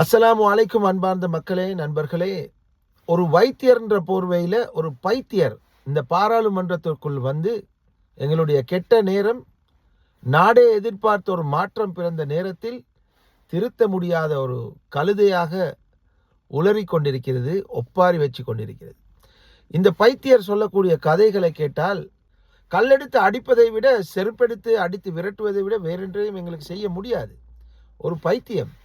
அஸ்ஸலாமு அலைக்கும் அன்பார்ந்த மக்களே நண்பர்களே. ஒரு வைத்தியர்ன்ற போர்வையில் ஒரு பைத்தியர் இந்த பாராளுமன்றத்திற்குள் வந்து எங்களுடைய கெட்ட நேரம் நாடே எதிர்பார்த்த ஒரு மாற்றம் பிறந்த நேரத்தில் திருத்த முடியாத ஒரு கழுதையாக உளறி கொண்டிருக்கிறது ஒப்பாரி வச்சு கொண்டிருக்கிறது. இந்த பைத்தியர் சொல்லக்கூடிய கதைகளை கேட்டால் கல்லெடுத்து அடிப்பதை விட செருப்பெடுத்து அடித்து விரட்டுவதை விட வேறென்றையும் எங்களுக்கு செய்ய முடியாது. ஒரு பைத்தியம்.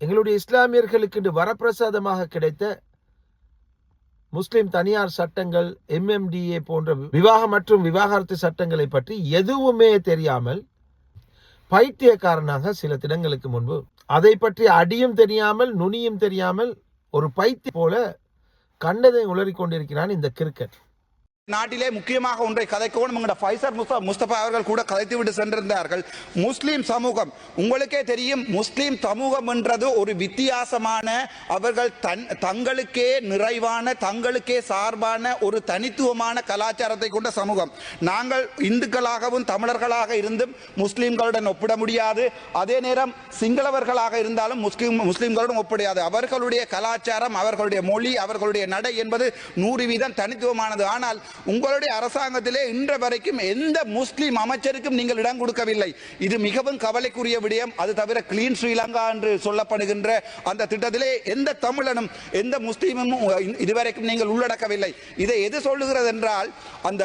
எங்களுடைய இஸ்லாமியர்களுக்கு இன்று வரப்பிரசாதமாக கிடைத்த முஸ்லிம் தனியார் சட்டங்கள் எம்எம்டிஏ போன்ற விவாகம் மற்றும் விவாகரத்து சட்டங்களை பற்றி எதுவுமே தெரியாமல் பைத்தியக்காரனாக சில தினங்களுக்கு முன்பு அதை பற்றி அடியும் தெரியாமல் நுனியும் தெரியாமல் ஒரு பைத்திய போல கண்டதை உளறிக்கொண்டிருக்கிறான் இந்த கிரிக்கெட். நாட்டிலே முக்கியமாக ஒன்றை கதைக்கவும் எங்களோட ஃபைசர் முஸ்தபா அவர்கள் கூட கதைத்து விட்டு சென்றிருந்தார்கள். முஸ்லீம் சமூகம். உங்களுக்கே தெரியும் முஸ்லீம் சமூகம் என்றது ஒரு வித்தியாசமான அவர்கள் தன் தங்களுக்கே நிறைவான தங்களுக்கே சார்பான ஒரு தனித்துவமான கலாச்சாரத்தை கொண்ட சமூகம். நாங்கள் இந்துக்களாகவும் தமிழர்களாக இருந்தும் முஸ்லீம்களுடன் ஒப்பிட முடியாது. அதே நேரம் சிங்களவர்களாக இருந்தாலும் முஸ்லீம் முஸ்லீம்களுடன் ஒப்பிடையாது அவர்களுடைய கலாச்சாரம் அவர்களுடைய மொழி அவர்களுடைய நடை என்பது நூறு வீதம் தனித்துவமானது. ஆனால் உங்களுடைய அரசாங்கத்திலே இன்ற வரைக்கும் எந்த முஸ்லீம் அமைச்சருக்கும் நீங்கள் இடம் கொடுக்கவில்லை. இது மிகவும் கவலைக்குரிய விடயம். அது தவிர கிளீன் ஸ்ரீலங்கா என்று சொல்லப்படுகின்ற அந்த திட்டத்திலே எந்த தமிழனும் எந்த முஸ்லீமும் இதுவரைக்கும் நீங்கள் உள்ளடக்கவில்லை. இதை எது சொல்லுகிறது என்றால் அந்த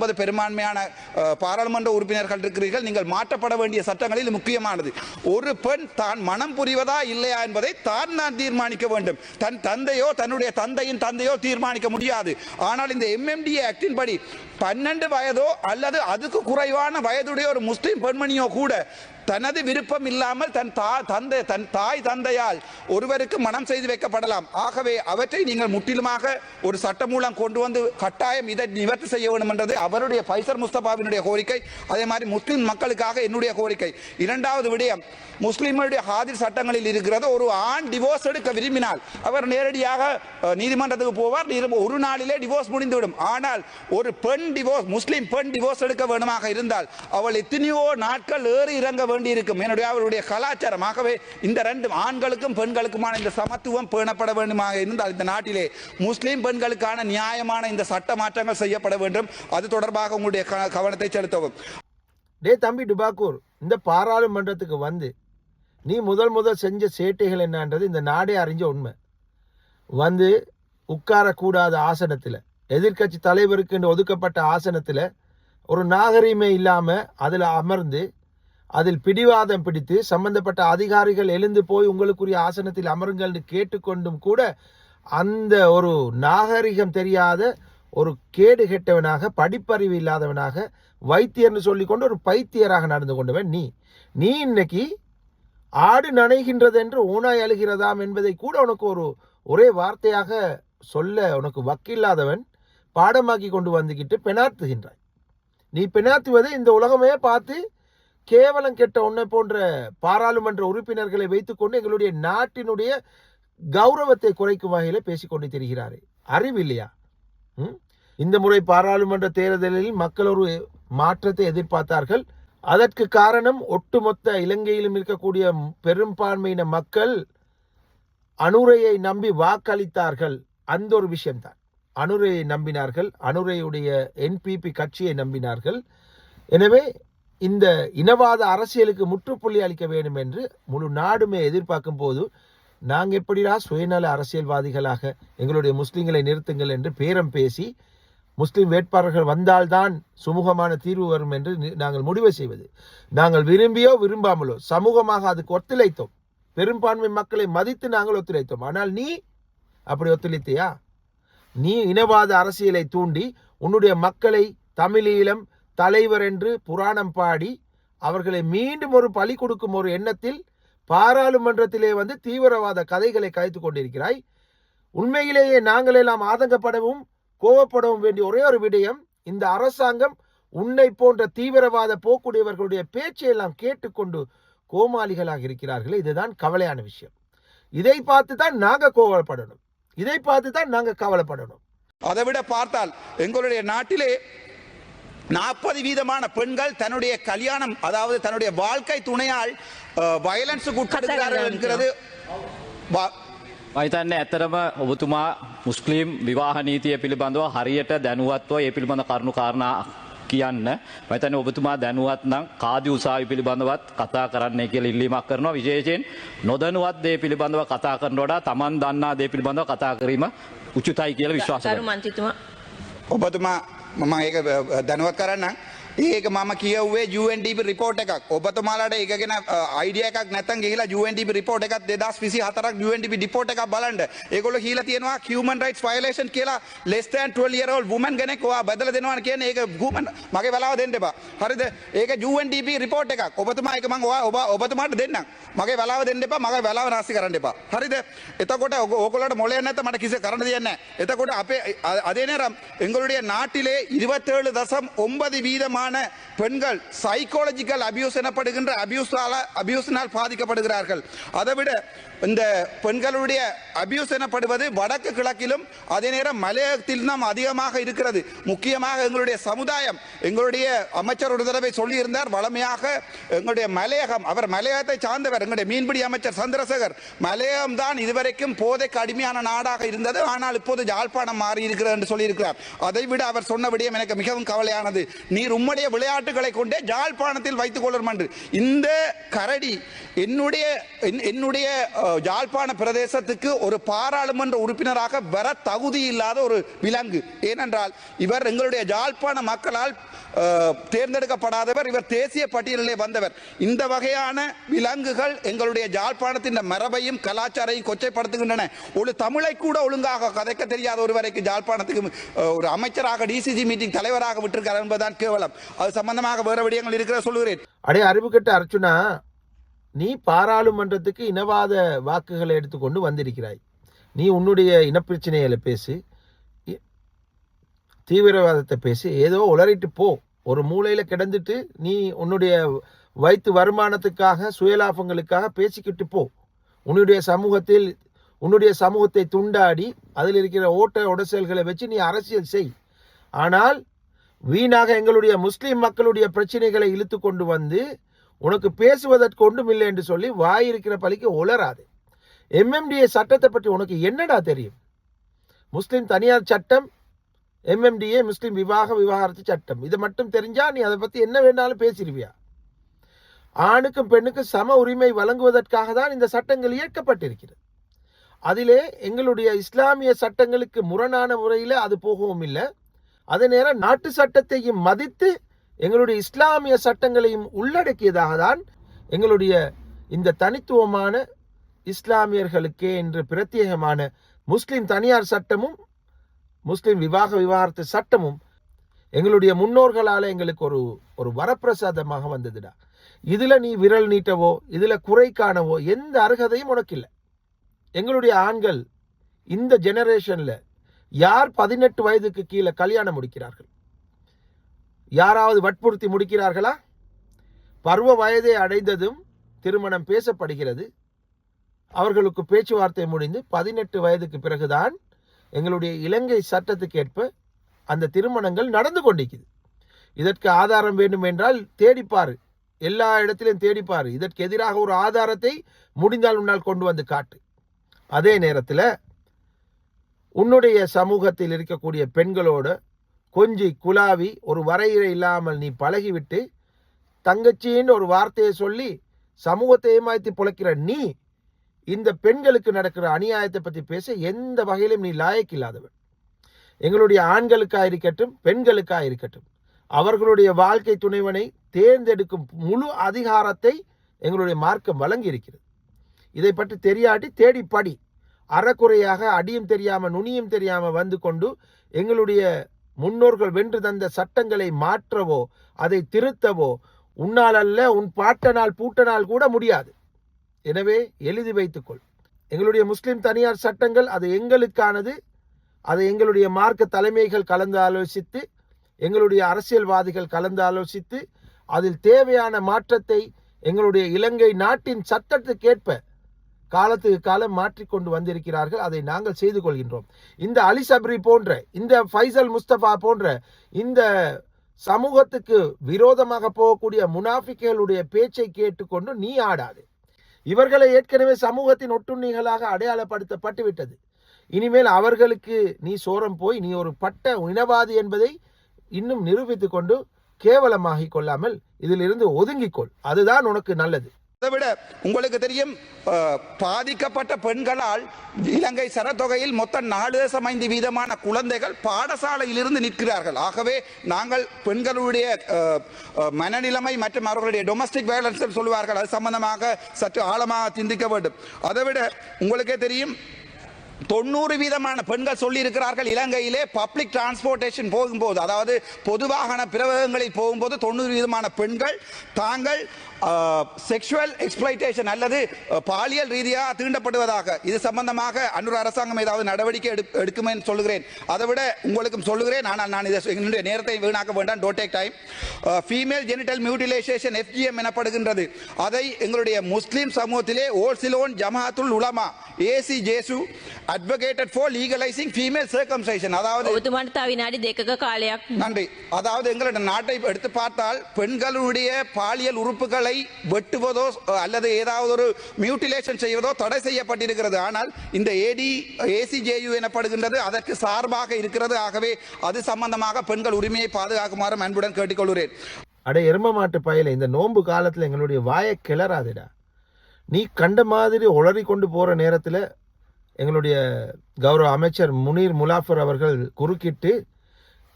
ஐம்பது பெரும்பான்மையான பாராளுமன்ற உறுப்பினர்கள் இருக்கிறீர்கள். நீங்கள் மாற்றப்பட வேண்டிய சட்டங்களில் முக்கியமானது. ஒரு பெண் தான் மனம் புரிவதா இல்லையா என்பதை தான் நான் தீர்மானிக்க வேண்டும். தன் தந்தையோ தன்னுடைய தந்தையின் தந்தையோ தீர்மானிக்க முடியாது. ஆனால் இந்த எம்எம்டிஏ ஆக்டின் படி பன்னெண்டு வயதோ அல்லது அதுக்கு குறைவான வயதுடைய ஒரு முஸ்லீம் பெண்மணியோ கூட தனது விருப்பம் இல்லாமல் தன் தா தந்தை தன் தாய் தந்தையால் ஒருவருக்கு மனம் செய்து வைக்கப்படலாம். ஆகவே அவற்றை நீங்கள் முற்றிலுமாக ஒரு சட்டம் மூலம் கொண்டு வந்து கட்டாயம் இதை நிவர்த்தி செய்ய வேண்டும் என்றது அவருடைய பைசர் முஸ்தபாவினுடைய கோரிக்கை. அதே மாதிரி முஸ்லிம் மக்களுக்காக என்னுடைய கோரிக்கை. இரண்டாவது விடயம் முஸ்லிம்களுடைய ஹாதிர் சட்டங்களில் இருக்கிறது ஒரு ஆண் டிவோர்ஸ் எடுக்க விரும்பினால் அவர் நேரடியாக நீதிமன்றத்துக்கு போவார். ஒரு நாளிலே டிவோர்ஸ் முடிந்துவிடும். ஆனால் ஒரு பெண் டிவோர்ஸ் முஸ்லிம் பெண் டிவோர்ஸ் எடுக்க வேண்டுமாக இருந்தால் அவள் எத்தனையோ நாட்கள் ஏறி இறங்க வேண்டும். வேண்டியிருக்கும் என்னுடைய அவருடைய கலாச்சாரம் ஆகவே இந்த ரெண்டு ஆண்களுக்கும் பெண்களுக்குமான இந்த சமத்துவம் பேணப்பட வேண்டுமாக இருந்தால் இந்த நாட்டிலே முஸ்லீம் பெண்களுக்கான நியாயமான இந்த சட்ட மாற்றங்கள் செய்யப்பட வேண்டும். அது தொடர்பாக உங்களுடைய க- கவனத்தை செலுத்தவும். டே தம்பி டுபாக்கூர் இந்த பாராளுமன்றத்துக்கு வந்து நீ முதல் முதல் செஞ்ச சேட்டைகள் என்னன்றது இந்த நாடே அறிஞ்ச உண்மை. வந்து உட்காரக்கூடாத ஆசனத்தில் எதிர்க்கட்சி தலைவருக்கு என்று ஒதுக்கப்பட்ட ஆசனத்தில் ஒரு நாகரிகமே இல்லாமல் அதில் அமர்ந்து அதில் பிடிவாதம் பிடித்து சம்பந்தப்பட்ட அதிகாரிகள் எழுந்து போய் உங்களுக்குரிய ஆசனத்தில் அமருங்கள்னு கேட்டுக்கொண்டும் கூட அந்த ஒரு நாகரிகம் தெரியாத ஒரு கேடு கெட்டவனாக படிப்பறிவு இல்லாதவனாக வைத்தியர்னு சொல்லிக்கொண்டு ஒரு பைத்தியராக நடந்து கொண்டவன் நீ. நீ இன்னைக்கு ஆடு நனைகின்றது என்று ஊனாய் அழுகிறதாம் என்பதை கூட உனக்கு ஒரு ஒரே வார்த்தையாக சொல்ல உனக்கு வக்கில்லாதவன் பாடமாக்கி கொண்டு வந்துக்கிட்டு பெணாத்துகின்றாய் நீ பெணாத்துவதை இந்த உலகமே பார்த்து கேவலம் கெட்ட உன்னை போன்ற பாராளுமன்ற உறுப்பினர்களை வைத்துக்கொண்டு எங்களுடைய நாட்டினுடைய கௌரவத்தை குறைக்கும் வகையில் பேசிக்கொண்டு தெரிகிறார். அறிவு இல்லையா? ம்? இந்த முறை பாராளுமன்ற தேர்தலில் மக்கள் ஒரு மாற்றத்தை எதிர்பார்த்தார்கள். அதற்கு காரணம் ஒட்டுமொத்த இலங்கையிலும் இருக்கக்கூடிய பெரும்பான்மையின மக்கள் அனுரையை நம்பி வாக்களித்தார்கள். அந்த ஒரு விஷயம்தான். அனுரையை நம்பினார்கள். அனுரையுடைய என்பிபி கட்சியை நம்பினார்கள். எனவே இந்த இனவாத அரசியலுக்கு முற்றுப்புள்ளி அளிக்க வேண்டும் என்று முழு நாடுமே எதிர்பார்க்கும் போது நாங்கள் எப்படிடா சுயநல அரசியல்வாதிகளாக எங்களுடைய முஸ்லீம்களை நிறுத்துங்கள் என்று பேரம் பேசி முஸ்லீம் வேட்பாளர்கள் வந்தால்தான் சுமூகமான தீர்வு வரும் என்று நி- நாங்கள் முடிவு செய்வது. நாங்கள் விரும்பியோ விரும்பாமலோ சமூகமாக அதுக்கு ஒத்துழைத்தோம். பெரும்பான்மை மக்களை மதித்து நாங்கள் ஒத்துழைத்தோம். ஆனால் நீ அப்படி ஒத்துழைத்தியா? நீ இனவாத அரசியலை தூண்டி உன்னுடைய மக்களை தமிழீழம் தலைவர் என்று புராணம் பாடி அவர்களை மீண்டும் ஒரு பலி கொடுக்கும் ஒரு எண்ணத்தில் பாராளுமன்றத்திலே வந்து தீவிரவாத கதைகளை கதைத்து கொண்டிருக்கிறாய். உண்மையிலேயே நாங்கள் எல்லாம் ஆதங்கப்படவும் கோவப்படவும் வேண்டிய ஒரே ஒரு விடயம் இந்த அரசாங்கம் உன்னை போன்ற தீவிரவாத போக்குடையவர்களுடைய பேச்சை எல்லாம் கேட்டுக்கொண்டு கோமாளிகளாக இருக்கிறார்களே இதுதான் கவலையான விஷயம். இதை பார்த்து தான் நாங்கள் கோவப்படணும். இதை பார்த்து தான் நாங்கள் கவலைப்படணும். அதை விட பார்த்தால் எங்களுடைய நாட்டிலே நாற்பது வீதமான பெண்கள் தன்னுடைய கல்யாணம் அதாவது தன்னுடைய வாழ்க்கை துணையால் வயலன்ஸுக்கு உட்படுகிறார்கள் என்கிறது வா- මහිතන්න ඇතරම ඔබතුමා මුස්ලිම් විවාහ නීතිය පිළිබඳව හරියට දැනුවත්ව ඒ පිළිබඳ කරුණු කාරණා කියන්න මතන ඔබතුමා දැනුවත් නම් කාදි උසාවි පිළිබඳවත් කතා කරන්නේ කියල ඉල්ලීමක් කරනවා විශේෂයෙන් නොදනුවත් දේ පිළිබඳව කතා කරනොඩ තමන් දන්නා දේ පිළිබඳව කතා කිරීම උචිතයි කියල විශ්වාස ගරු කරනවා. මන්ත්‍රීතුමා ඔබතුමා මම ඒක දැනුවත් කරන්න ඒක මම කියවේ UNDP රිපෝට් එකක් ඔබතුමාලාට ඒකගෙන අයිඩිය එකක් නැතන් ගහිලා UNDP රිපෝට් එකක් දෙදස් විසි හතරක් UNDP රිපෝට් එකක් බලන්ඩ ඒගොල හිල තියෙනවා human rights violation කියලා ලෙස්ටන් 12 year old woman කෙනෙක් ඔයා බදල දෙනවා කියන ඒක ගුමන් මගේ වෙලාව දෙන්න එපා හරිද ඒක UNDP රිපෝට් එකක් ඔබතුමා ඒක මම ඔයා ඔබ ඔබතුමාට දෙන්නම් මගේ වෙලාව දෙන්න එපා මගේ වෙලාව නාස්ති කරන්න එපා හරිද එතකොට ඔග- ඕගොල්ලෝට මොලේ නැත්නම් මට කිසි කරන්න දෙයක් නැහැ එතකොට අපේ அ- அதே நேரம் எங்களுடைய நாட்டிலே இருபத்தேழு தசம் ஒன்பது வீதமான பெண்கள் சைக்காலஜிக்கல் அபியூஸ் எனப்படுகின்ற அபியூஸால அபியூஸினால் பாதிக்கப்படுகிறார்கள். அதை விட இந்த பெண்களுடைய அபியூஸ் எனப்படுவது வடக்கு கிழக்கிலும் அதே நேரம் மலையகத்தில் தான் அதிகமாக இருக்கிறது. முக்கியமாக எங்களுடைய சமுதாயம் எங்களுடைய அமைச்சர் ஒரு தடவை சொல்லியிருந்தார் வளமையாக எங்களுடைய மலையகம் அவர் மலையகத்தை சார்ந்தவர் எங்களுடைய மீன்பிடி அமைச்சர் சந்திரசேகர் மலையகம் தான் இதுவரைக்கும் போதைக்கு அடிமையான நாடாக இருந்தது ஆனால் இப்போது யாழ்ப்பாணம் மாறி இருக்கிறது என்று சொல்லியிருக்கிறார். அதை விட அவர் சொன்ன விடயம் எனக்கு மிகவும் கவலையானது. நீர் உம்முடைய விளையாட்டுகளை கொண்டே ஜாழ்ப்பாணத்தில் வைத்துக் கொள்ளும் என்று இந்த கரடி என்னுடைய என்- என்னுடைய அஹ், யாழ்ப்பாண பிரதேசத்துக்கு ஒரு பாராளுமன்ற உறுப்பினராக வர தகுதி இல்லாத ஒரு விலங்கு. ஏனென்றால் இவர் எங்களுடைய யாழ்ப்பாண மக்களால் தேர்ந்தெடுக்கப்படாதவர் இவர் தேசிய பட்டியலிலே வந்தவர். இந்த வகையான விலங்குகள் எங்களுடைய ஜாழ்ப்பாணத்தின் மரபையும் கலாச்சாரையும் கொச்சைப்படுத்துகின்றன. ஒரு தமிழை கூட ஒழுங்காக கதைக்க தெரியாத ஒருவரைக்கு ஜாழ்ப்பாணத்துக்கு ஒரு அமைச்சராக டிசிசி மீட்டிங் தலைவராக விட்டிருக்கார் என்பதுதான் கேவலம். அது சம்பந்தமாக வேறு விடயங்கள் இருக்கிற சொல்லுகிறேன். அடே அறிவுகட்ட அர்ச்சுனா நீ பாராளுமன்றத்துக்கு இனவாத வாக்குகளை எடுத்துக்கொண்டு வந்திருக்கிறாய். நீ உன்னுடைய இனப்பிரச்சனைகளை பேசி தீவிரவாதத்தை பேசி ஏதோ உளறிட்டு போ. ஒரு மூலையில் கிடந்துட்டு நீ உன்னுடைய வயிற்று வருமானத்துக்காக சுயலாபங்களுக்காக பேசிக்கிட்டு போ. உன்னுடைய சமூகத்தில் உன்னுடைய சமூகத்தை துண்டாடி அதில் இருக்கிற ஓட்ட உடசல்களை வச்சு நீ அரசியல் செய். ஆனால் வீணாக எங்களுடைய முஸ்லீம் மக்களுடைய பிரச்சனைகளை இழுத்து கொண்டு வந்து உனக்கு பேசுவதற்கு ஒன்றுமில்லை என்று சொல்லி வாய் இருக்கிற பழிக்கு உளராது எம்எம்டிஏ சட்டத்தை பற்றி உனக்கு என்னடா தெரியும்? முஸ்லீம் தனியார் சட்டம் எம்எம்டிஏ முஸ்லீம் விவாக விவாகரத்து சட்டம். இதை மட்டும் தெரிஞ்சா நீ அதை பற்றி என்ன வேணாலும் பேசிடுவியா ஆணுக்கும் பெண்ணுக்கும் சம உரிமை வழங்குவதற்காக தான் இந்த சட்டங்கள் இயக்கப்பட்டிருக்கிறது. அதிலே எங்களுடைய இஸ்லாமிய சட்டங்களுக்கு முரணான முறையில் அது போகவும் இல்லை. அதே நேரம் நாட்டு சட்டத்தையும் மதித்து எங்களுடைய இஸ்லாமிய சட்டங்களையும் உள்ளடக்கியதாக தான் எங்களுடைய இந்த தனித்துவமான இஸ்லாமியர்களுக்கே என்று பிரத்யேகமான முஸ்லிம் தனியார் சட்டமும் முஸ்லிம் விவாக விவாகரத்து சட்டமும் எங்களுடைய முன்னோர்களால் எங்களுக்கு ஒரு ஒரு வரப்பிரசாதமாக வந்ததுடா. இதில் நீ விரல் நீட்டவோ இதில் குறை காணவோ எந்த அருகதையும் உனக்கு இல்லை எங்களுடைய ஆண்கள் இந்த ஜெனரேஷனில் யார் பதினெட்டு வயதுக்கு கீழே கல்யாணம் முடிக்கிறார்கள்? யாராவது வற்புறுத்தி முடிக்கிறார்களா? பருவ வயதை அடைந்ததும் திருமணம் பேசப்படுகிறது. அவர்களுக்கு பேச்சுவார்த்தை முடிந்து பதினெட்டு வயதுக்கு பிறகுதான் எங்களுடைய இலங்கை சட்டத்துக்கேற்ப அந்த திருமணங்கள் நடந்து கொண்டிருக்குது. இதற்கு ஆதாரம் வேண்டும் என்றால் தேடிப்பார். எல்லா இடத்திலும் தேடிப்பார். இதற்கு எதிராக ஒரு ஆதாரத்தை முடிந்தால் உன்னால் கொண்டு வந்து காட்டு. அதே நேரத்தில் உன்னுடைய சமூகத்தில் இருக்கக்கூடிய பெண்களோட கொஞ்சி குலாவி ஒரு வரையறை இல்லாமல் நீ பழகிவிட்டு தங்கச்சின்னு ஒரு வார்த்தையை சொல்லி சமூகத்தை ஏமாற்றி பிழைக்கிற நீ இந்த பெண்களுக்கு நடக்கிற அநியாயத்தை பற்றி பேச எந்த வகையிலும் நீ லாயக்கில்லாதவன் எங்களுடைய ஆண்களுக்காக இருக்கட்டும் பெண்களுக்காக இருக்கட்டும். அவர்களுடைய வாழ்க்கை துணைவனை தேர்ந்தெடுக்கும் முழு அதிகாரத்தை எங்களுடைய மார்க்கம் வழங்கி இருக்கிறது இதை பற்றி தெரியாட்டி தேடி படி. அறக்குறையாக அடியும் தெரியாம நுனியும் தெரியாம வந்து கொண்டு எங்களுடைய முன்னோர்கள் வென்று தந்த சட்டங்களை மாற்றவோ அதை திருத்தவோ உன்னால் அல்ல உன் பாட்டனால் பூட்டனால் கூட முடியாது. எனவே எழுதி வைத்துக்கொள். எங்களுடைய முஸ்லிம் தனியார் சட்டங்கள் அது எங்களுக்கானது. அதை எங்களுடைய மார்க்க தலைமைகள் கலந்து ஆலோசித்து எங்களுடைய அரசியல்வாதிகள் கலந்து ஆலோசித்து அதில் தேவையான மாற்றத்தை எங்களுடைய இலங்கை நாட்டின் சட்டத்துக்கேற்ப காலத்துக்கு காலம் மாற்றிக்கொண்டு வந்திருக்கிறார்கள். அதை நாங்கள் செய்து கொள்கின்றோம். இந்த அலி சப்ரி போன்ற இந்த ஃபைசல் முஸ்தபா போன்ற இந்த சமூகத்துக்கு விரோதமாக போகக்கூடிய முனாஃபிக்குகளுடைய பேச்சை கேட்டுக்கொண்டு நீ ஆடாது. இவர்களை ஏற்கனவே சமூகத்தின் ஒட்டுண்ணிகளாக அடையாளப்படுத்தப்பட்டு விட்டது. இனிமேல் அவர்களுக்கு நீ சோரம் போய் நீ ஒரு பட்ட இனவாதி என்பதை இன்னும் நிரூபித்து கொண்டு கேவலமாகிக் கொள்ளாமல் இதிலிருந்து ஒதுங்கிக்கொள் அதுதான் உனக்கு நல்லது. அதை விட உங்களுக்கு தெரியும் பாதிக்கப்பட்ட பெண்களால் இலங்கை சரத்தொகையில் மொத்தம் நாலு தசம் ஐந்து வீதமான குழந்தைகள் பாடசாலையிலிருந்து நிற்கிறார்கள். ஆகவே நாங்கள் பெண்களுடைய மனநிலைமை மற்றும் அவர்களுடைய டொமஸ்டிக் வயலன்ஸ் சொல்லுவார்கள். அது சம்பந்தமாக சற்று ஆழமாக சிந்திக்க வேண்டும். அதை விட உங்களுக்கே தெரியும் தொண்ணூறு வீதமான பெண்கள் சொல்லி இருக்கிறார்கள் இலங்கையிலே பப்ளிக் டிரான்ஸ்போர்ட்டேஷன் போகும்போது அதாவது பொதுவாகன பிரவகங்களில் போகும்போது தொண்ணூறு வீதமான பெண்கள் தாங்கள் செக்ஷுவல் எக்ஸ்பிளைட்டேஷன் அல்லது பாலியல் ரீதியாக தீண்டப்படுவதாக. இது சம்பந்தமாக அன்னூர் அரசாங்கம் ஏதாவது நடவடிக்கை எடுக்கும் என்று சொல்லுகிறேன். அதை விட உங்களுக்கும் சொல்லுகிறேன். ஆனால் நான் இதை என்னுடைய நேரத்தை வீணாக்க வேண்டாம். டோட் take time female genital mutilation FGM எனப்படுகின்றது. அதை எங்களுடைய முஸ்லீம் சமூகத்திலே all Ceylon Jamathul Ulama ACJU advocated for legalising female circumcision அதாவது நன்றி. அதாவது எங்களுடைய நாட்டை எடுத்து பார்த்தால் பெண்களுடைய பாலியல் உறுப்புகளை வெட்டுவதோ அல்லது ஏதாவது ஒரு மியூட்டிலேஷன் செய்வதோ தடை செய்யப்பட்டிருக்கிறது. ஆனால் இந்த ஏடி ஏசிஜேயு எனப்படுகின்றது அதற்கு சார்பாக இருக்கிறது. ஆகவே அது சம்பந்தமாக பெண்கள் உரிமையை பாதுகாக்குமாறு அன்புடன் கேட்டுக்கொள்கிறேன். அட எரும மாட்டு பயில இந்த நோன்பு காலத்தில் எங்களுடைய வாயை கிளறாதுடா. நீ கண்ட மாதிரி உளறி கொண்டு போகிற நேரத்தில் எங்களுடைய கௌரவ அமைச்சர் முனீர் முலாஃபர் அவர்கள் குறுக்கிட்டு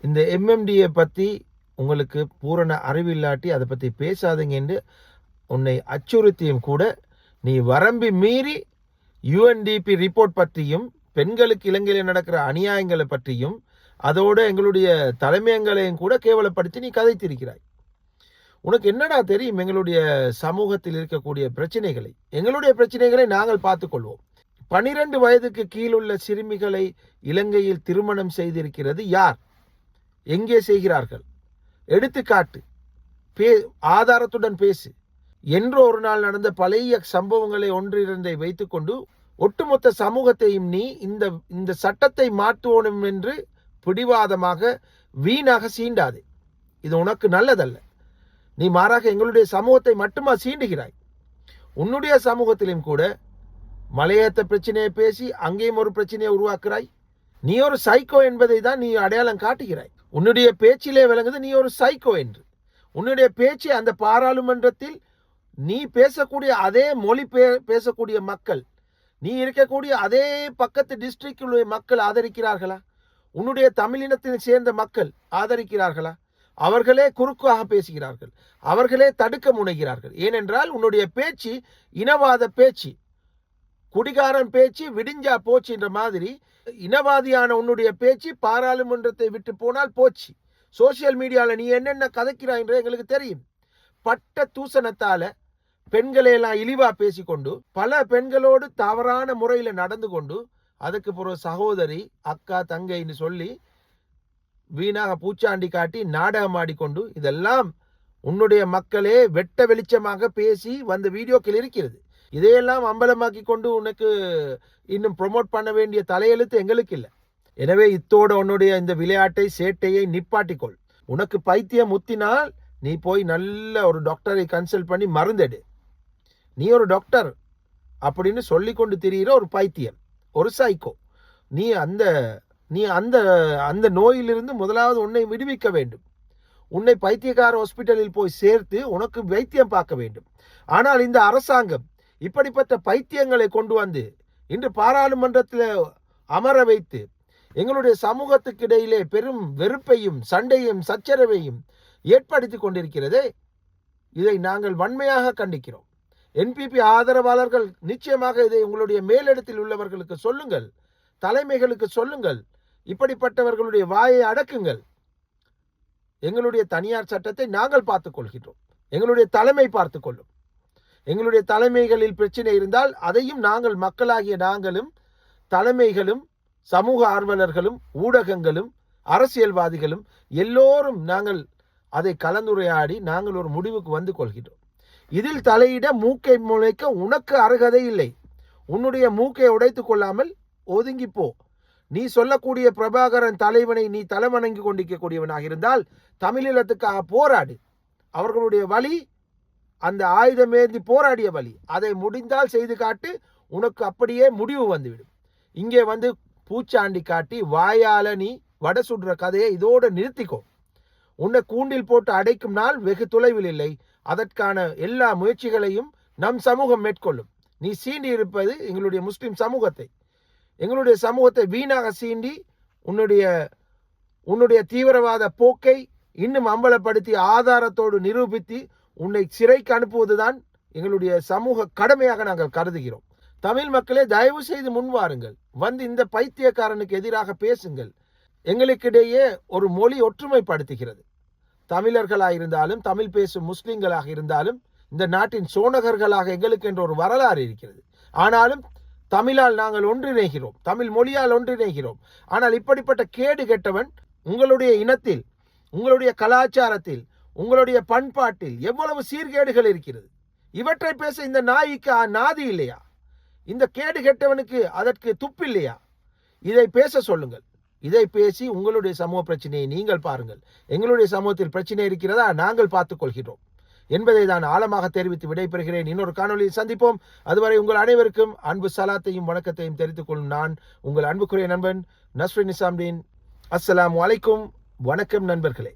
இந்த எம்எம்டியை பற்றி உங்களுக்கு பூரண அறிவில்லாட்டி அதை பற்றி பேசாதீங்க என்று உன்னை அச்சுறுத்தியும் கூட நீ வரம்பி மீறி யுஎன்டிபி ரிப்போர்ட் பற்றியும் பெண்களுக்கு இலங்கையில் நடக்கிற அநியாயங்களை பற்றியும் அதோடு எங்களுடைய தலைமையங்களையும் கூட கேவலப்படுத்தி நீ கதைத்திருக்கிறாய். உனக்கு என்னடா தெரியும் எங்களுடைய சமூகத்தில் இருக்கக்கூடிய பிரச்சனைகளை? எங்களுடைய பிரச்சனைகளை நாங்கள் பார்த்துக்கொள்வோம். பனிரெண்டு வயதுக்கு கீழுள்ள சிறுமிகளை இலங்கையில் திருமணம் செய்திருக்கிறது யார்? எங்கே செய்கிறார்கள்? எடுத்துக்காட்டு பே ஆதாரத்துடன் பேசு. என்று ஒரு நாள் நடந்த பழைய சம்பவங்களை ஒன்றிரண்டை வைத்துக்கொண்டு ஒட்டுமொத்த சமூகத்தையும் நீ இந்த இந்த சட்டத்தை மாற்றுவோனும் என்று பிடிவாதமாக வீணாக சீண்டாதே. இது உனக்கு நல்லதல்ல. நீ மாறாக எங்களுடைய சமூகத்தை மட்டுமா சீண்டுகிறாய்? உன்னுடைய சமூகத்திலும் கூட மலையேத்த பிரச்சனையை பேசி அங்கேயும் ஒரு பிரச்சனையை உருவாக்குறாய் நீ ஒரு சைக்கோ என்பதை தான் நீ அடையாளம் காட்டுகிறாய். உன்னுடைய பேச்சிலே விளங்குது நீ ஒரு சைக்கோ என்று. உன்னுடைய பேச்சு அந்த பாராளுமன்றத்தில் நீ பேசக்கூடிய அதே மொழி பே பேசக்கூடிய மக்கள் நீ இருக்கக்கூடிய அதே பக்கத்து டிஸ்ட்ரிக்டில் மக்கள் ஆதரிக்கிறார்களா? உன்னுடைய தமிழினத்தை சேர்ந்த மக்கள் ஆதரிக்கிறார்களா? அவர்களே குறுக்காக பேசுகிறார்கள் அவர்களே தடுக்க முனைகிறார்கள். ஏனென்றால் உன்னுடைய பேச்சு இனவாத பேச்சு. குடிகாரன் பேச்சு விடிஞ்சா போச்சுன்ற மாதிரி இனவாதியான உன்னுடைய பேச்சு பாராளுமன்றத்தை விட்டு போனால் போச்சு. சோசியல் மீடியாவில் நீ என்னென்ன கதைக்கிறாய் என்று எங்களுக்கு தெரியும். பட்ட தூசணத்தால் பெண்களை எல்லாம் இழிவா பேசிக்கொண்டு பல பெண்களோடு தவறான முறையில் நடந்து கொண்டு அதுக்கு பிறகு சகோதரி அக்கா தங்கைன்னு சொல்லி வீணாக பூச்சாண்டி காட்டி நாடகம் ஆடிக்கொண்டு இதெல்லாம் உன்னுடைய மக்களே வெட்ட வெளிச்சமாக பேசி வந்த வீடியோக்கள் இருக்கிறது. இதையெல்லாம் அம்பலமாக்கி கொண்டு உனக்கு இன்னும் ப்ரொமோட் பண்ண வேண்டிய தலையெழுத்து எங்களுக்கு இல்லை. எனவே இத்தோடு உன்னுடைய இந்த விளையாட்டை சேட்டையை நிப்பாட்டிக்கொள். உனக்கு பைத்தியம் முத்தினால் நீ போய் நல்ல ஒரு டாக்டரை கன்சல்ட் பண்ணி மருந்தெடு. நீ ஒரு டாக்டர் அப்படின்னு சொல்லி கொண்டு திரிகிற ஒரு பைத்தியம் ஒரு சைக்கோ நீ அந்த நீ அந்த அந்த நோயிலிருந்து முதலாவது உன்னை விடுவிக்க வேண்டும். உன்னை பைத்தியக்கார ஹாஸ்பிட்டலில் போய் சேர்த்து உனக்கு வைத்தியம் பார்க்க வேண்டும். ஆனால் இந்த அரசாங்கம் இப்படிப்பட்ட பைத்தியங்களை கொண்டு வந்து இன்று பாராளுமன்றத்தில் அமர வைத்து எங்களுடைய சமூகத்துக்கு இடையிலே பெரும் வெறுப்பையும் சண்டையும் சச்சரவையும் ஏற்படுத்தி கொண்டிருக்கிறதே இதை நாங்கள் வன்மையாக கண்டிக்கிறோம். என்பிபி ஆதரவாளர்கள் நிச்சயமாக இதை உங்களுடைய மேலிடத்தில் உள்ளவர்களுக்கு சொல்லுங்கள் தலைமைகளுக்கு சொல்லுங்கள் இப்படிப்பட்டவர்களுடைய வாயை அடக்குங்கள். எங்களுடைய தனியார் சட்டத்தை நாங்கள் பார்த்துக் கொள்கின்றோம். எங்களுடைய தலைமை பார்த்துக் கொள்ளும். எங்களுடைய தலைமைகளில் பிரச்சனை இருந்தால் அதையும் நாங்கள் மக்களாகிய நாங்களும் தலைமைகளும் சமூக ஆர்வலர்களும் ஊடகங்களும் அரசியல்வாதிகளும் எல்லோரும் நாங்கள் அதை கலந்துரையாடி நாங்கள் ஒரு முடிவுக்கு வந்து கொள்கிறோம் இதில் தலையிட மூக்கை முளைக்க உனக்கு அருகதை இல்லை. உன்னுடைய மூக்கை உடைத்து கொள்ளாமல் ஒதுங்கிப்போ நீ சொல்லக்கூடிய பிரபாகரன் தலைவனை நீ தலைவணங்கி கொண்டிருக்கக்கூடியவனாக இருந்தால் தமிழீழத்துக்காக போராடு. அவர்களுடைய வழி அந்த ஆயுதமேந்தி போராடிய வழி. அதை முடிந்தால் செய்து காட்டு உனக்கு அப்படியே முடிவு வந்துவிடும். இங்கே வந்து பூச்சாண்டி காட்டி வாயால நீ வட சுடுற கதையை இதோடு நிறுத்திக்கோ. உன்னை கூண்டில் போட்டு அடைக்கும் நாள் வெகு தொலைவில் இல்லை. அதற்கான எல்லா முயற்சிகளையும் நம் சமூகம் மேற்கொள்ளும். நீ சீண்டி இருப்பது எங்களுடைய முஸ்லிம் சமூகத்தை. எங்களுடைய சமூகத்தை வீணாக சீண்டி உன்னுடைய உன்னுடைய தீவிரவாத போக்கை இன்னும் அம்பலப்படுத்தி ஆதாரத்தோடு நிரூபித்து உன்னை சிறைக்கு அனுப்புவதுதான் எங்களுடைய சமூக கடமையாக நாங்கள் கருதுகிறோம். தமிழ் மக்களே தயவு செய்து முன்வாருங்கள் வந்து இந்த பைத்தியக்காரனுக்கு எதிராக பேசுங்கள். எங்களுக்கிடையே ஒரு மொழி ஒற்றுமைப்படுத்துகிறது. தமிழர்களாக இருந்தாலும் தமிழ் பேசும் முஸ்லிம்களாக இருந்தாலும் இந்த நாட்டின் சோனகர்களாக எங்களுக்கு என்ற ஒரு வரலாறு இருக்கிறது. ஆனாலும் தமிழால் நாங்கள் ஒன்றிணைகிறோம். தமிழ் மொழியால் ஒன்றிணைகிறோம். ஆனால் இப்படிப்பட்ட கேடு கெட்டவன் உங்களுடைய இனத்தில் உங்களுடைய கலாச்சாரத்தில் உங்களுடைய பண்பாட்டில் எவ்வளவு சீர்கேடுகள் இருக்கிறது? இவற்றை பேச இந்த நாய்க்கு நாதி இல்லையா? இந்த கேடு கெட்டவனுக்கு அதற்கு துப்பில்லையா இதை பேச சொல்லுங்கள். இதை பேசி உங்களுடைய சமூக பிரச்சனையை நீங்கள் பாருங்கள். எங்களுடைய சமூகத்தில் பிரச்சனை இருக்கிறதா? நாங்கள் பார்த்துக் கொள்கிறோம். என்பதை நான் ஆழமாக தெரிவித்து விடைபெறுகிறேன். இன்னொரு காணொலியை சந்திப்போம். அதுவரை உங்கள் அனைவருக்கும் அன்பு சலாத்தையும் வணக்கத்தையும் தெரிவித்துக் கொள்ளும் நான் உங்கள் அன்புக்குரிய நண்பன் நஸ்ரின் நிசாம்தீன். அஸ்ஸலாமு வலைக்கும் வணக்கம் நண்பர்களே.